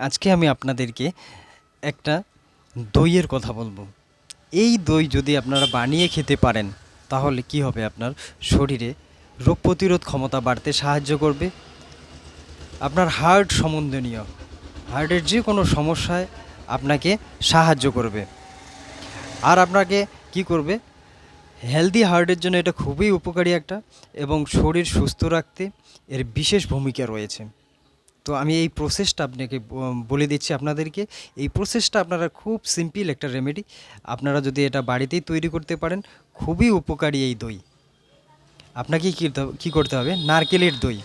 আজকে আমি আপনাদেরকে একটা দইয়ের কথা বলব। এই দই যদি আপনারা বানিয়ে খেতে পারেন, তাহলে কি হবে আপনার শরীরে রোগ প্রতিরোধ ক্ষমতা বাড়তে সাহায্য করবে। আপনার হার্ট সম্বন্ধনীয়, হার্টের যে কোনো সমস্যায় আপনাকে সাহায্য করবে। আর আপনাকে কি করবে? হেলদি হার্টের জন্য এটা খুবই উপকারী একটা এবং শরীর সুস্থ রাখতে এর বিশেষ ভূমিকা রয়েছে। তো আমি এই প্রসেসটা আপনাকে বলে দিচ্ছি আপনাদেরকে। এই প্রসেসটা আপনারা খুব সিম্পল একটা রেমেডি আপনারা যদি এটা বাড়িতেই তৈরি করতে পারেন, খুবই উপকারী এই দই। আপনাকে কী করতে হবে- নারকেলের দই।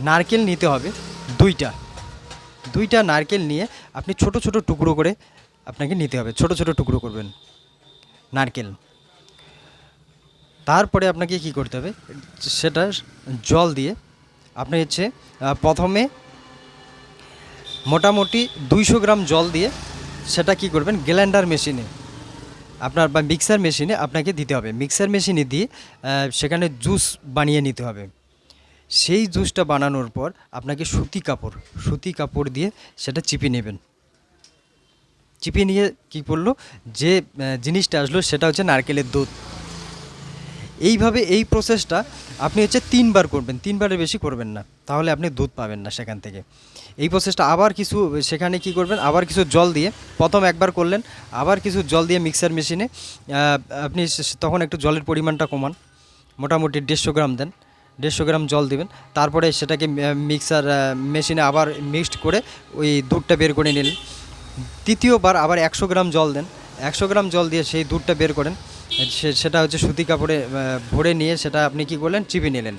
নারকেল নিতে হবে দুইটা। দুইটা নারকেল নিয়ে আপনি ছোট ছোট টুকরো করে আপনাকে নিতে হবে। ছোট ছোট টুকরো করবেন নারকেল। তারপরে আপনাকে কি করতে হবে? সেটা জল দিয়ে আপনি হচ্ছে প্রথমে মোটামুটি দুইশো গ্রাম জল দিয়ে সেটা কি করবেন? গ্যালেন্ডার মেশিনে। আপনার বা মিক্সার মেশিনে আপনাকে দিতে হবে। মিক্সার মেশিনে দিয়ে সেখানে জুস বানিয়ে নিতে হবে। সেই জুসটা বানানোর পর আপনাকে সুতি কাপড় সুতি কাপড় দিয়ে সেটা চিপে নেবেন। চিপে নিয়ে কি করল? যে জিনিসটা আসলো সেটা হচ্ছে নারকেলের দুধ এইভাবে এই প্রসেসটা আপনি হচ্ছে তিনবার করবেন, তিনবারের বেশি করবেন না। তাহলে আপনি দুধ পাবেন না সেখান থেকে। এই প্রসেসটা আবার কিছু, সেখানে কি করবেন? আবার কিছু জল দিয়ে, প্রথম একবার করলেন, আবার কিছু জল দিয়ে মিক্সার মেশিনে আপনি তখন একটু জলের পরিমাণটা কমান। মোটামুটি দেড়শো গ্রাম দেন, দেড়শো গ্রাম জল দিবেন। তারপরে সেটাকে মিক্সার মেশিনে আবার মিক্সড করে ওই দুধটা বের করে নিলেন। তৃতীয়বার আবার একশো গ্রাম জল দেন। একশো গ্রাম জল দিয়ে সেই দুধটা বের করেন। সেটা হচ্ছে সুতি কাপড়ে ভরে নিয়ে সেটা আপনি কি করলেন? চিপে নিলেন।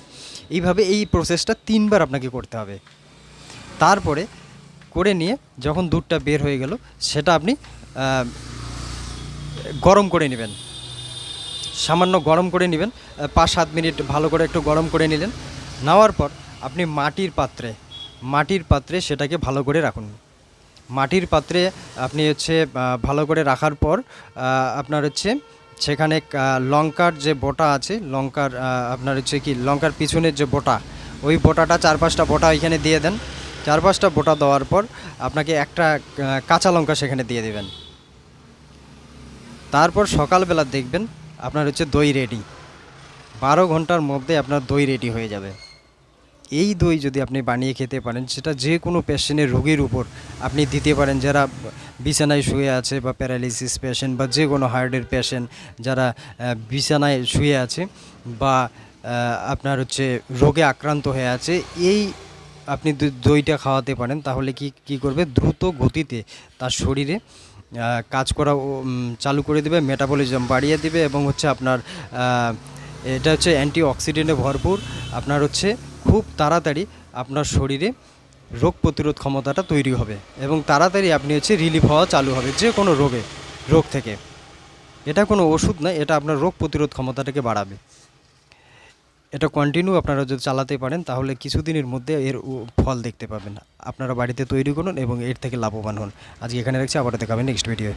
এইভাবে এই প্রসেসটা তিনবার আপনাকে করতে হবে। তারপরে করে নিয়ে যখন দুধটা বের হয়ে গেল, সেটা আপনি গরম করে নেবেন। সামান্য গরম করে নেবেন। পাঁচ সাত মিনিট ভালো করে একটু গরম করে নিলেন। নেওয়ার পর আপনি মাটির পাত্রে মাটির পাত্রে সেটাকে ভালো করে রাখুন। মাটির পাত্রে আপনি হচ্ছে ভালো করে রাখার পর আপনার হচ্ছে সেখানে লঙ্কার যে বোটা আছে, লঙ্কার আপনার হচ্ছে কি, লঙ্কার পিছনের যে বোটা, ওই বোটাটা চার পাঁচটা বোটা ওইখানে দিয়ে দেন। চার পাঁচটা বোটা দেওয়ার পর আপনাকে একটা কাঁচা লঙ্কা সেখানে দিয়ে দেবেন। তারপর সকালবেলা দেখবেন আপনার হচ্ছে দই রেডি বারো ঘণ্টার মধ্যে আপনার দই রেডি হয়ে যাবে। এই দই যদি আপনি বানিয়ে খেতে পারেন, সেটা যে কোনো পেশেন্টের রোগীর উপর আপনি দিতে পারেন। যারা বিছানায় শুয়ে আছে বা প্যারালিসিস পেশেন্ট বা যে কোনো হার্টের পেশেন্ট যারা বিছানায় শুয়ে আছে বা আপনার হচ্ছে রোগে আক্রান্ত হয়ে আছে, এই আপনি দইটা খাওয়াতে পারেন। তাহলে কি কি করবে? দ্রুত গতিতে তার শরীরে কাজ করা চালু করে দেবে মেটাবলিজম বাড়িয়ে দেবে এবং হচ্ছে আপনার এটা হচ্ছে অ্যান্টি অক্সিডেন্টে ভরপুর। আপনার হচ্ছে খুব তাড়াতাড়ি আপনার শরীরে রোগ প্রতিরোধ ক্ষমতাটা তৈরি হবে এবং তাড়াতাড়ি আপনি হচ্ছে রিলিফ হওয়া চালু হবে, যে কোনো রোগে, রোগ থেকে। এটা কোনো ওষুধ নয় এটা আপনার রোগ প্রতিরোধ ক্ষমতাটাকে বাড়াবে। এটা কন্টিনিউ আপনারা যদি চালাতে পারেন, তাহলে কিছুদিনের মধ্যে এর ফল দেখতে পাবেন। আপনারা বাড়িতে তৈরি করুন এবং এর থেকে লাভবান হন। আজকে এখানে রাখছি আবার দেখাবেন নেক্সট ভিডিও